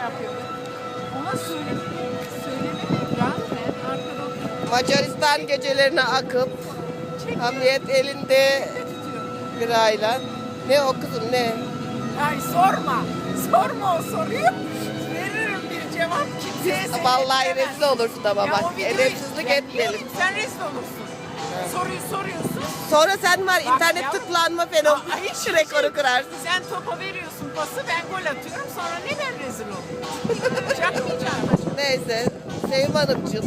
yapıyordu. Ona söylememek, Macaristan gecelerine akıp çekiyor. Hamiyet elinde tutuyor. birayla. Ne o kızım ne? Ay sorma. Sorma o soruyu. Veririm bir cevap kimseye sen şey Vallahi rezil olursun ama Ya bak. o Edepsizlik etmeyelim. Sen rezil olursun. Soruyu soruyorsun. Sonra sen var Bak internet yavrum. tıklanma fenomeni. hiç rekoru kırarsın. Sen topa veriyorsun pası ben gol atıyorum sonra neden rezil? Çakmayacağım. Neyse Sevim Hanımcığım.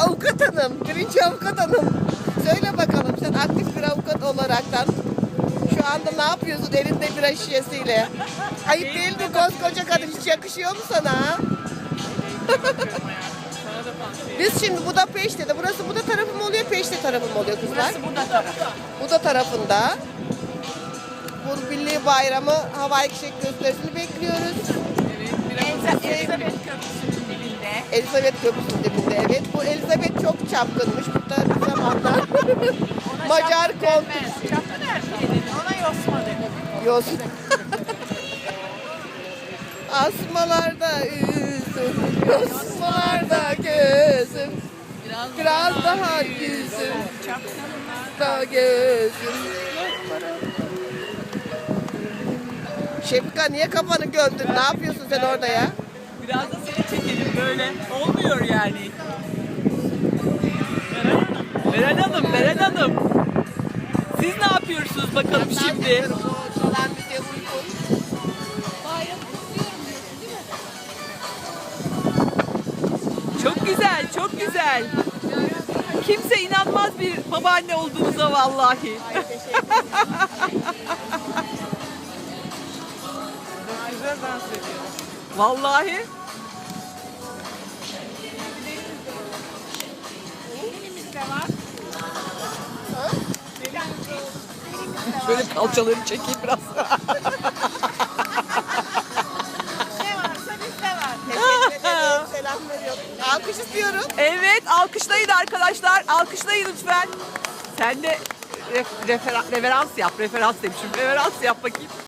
Avukat hanım, birinci avukat hanım. Söyle bakalım sen aktif bir avukat olaraktan şu anda ne yapıyorsun elinde bira şişesiyle? Ayıp değil mi koskoca kadın hiç yakışıyor mu sana? Biz şimdi Budapeşte'de, burası Buda tarafı mı oluyor, Peşte tarafı mı oluyor kızlar? Burası bu da taraf. Buda tarafında. Bu Milli Bayramı havai fişek gösterisini bekliyoruz. Elza- Elizabeth Köprüsü'nün dibinde. Elizabeth Köprüsü'nün dibinde evet. Bu Elizabeth çok çapkınmış burada bir zamanlar. Ona Macar çapkın kont. denmez. Her şey denir. Ona yosma denir. Yos. Asmalarda üzüm, yosmalarda gözüm, biraz daha yüzüm, da gözüm. Şefika niye kafanı gömdün? Ne yapıyorsun sen orada ya? Biraz da seni çekelim böyle. Olmuyor yani. Beren Hanım, Beren Hanım. Siz ne yapıyorsunuz bakalım şimdi? Güzel, çok güzel. Kimse inanmaz bir babaanne olduğunuza vallahi. Güzel dans ediyor. Vallahi. Şöyle kalçaları çekeyim biraz. Alkış istiyorum. Evet, alkışlayın arkadaşlar. Alkışlayın lütfen. Sen de ref- refera- referans yap. Referans demişim. Referans yap bakayım.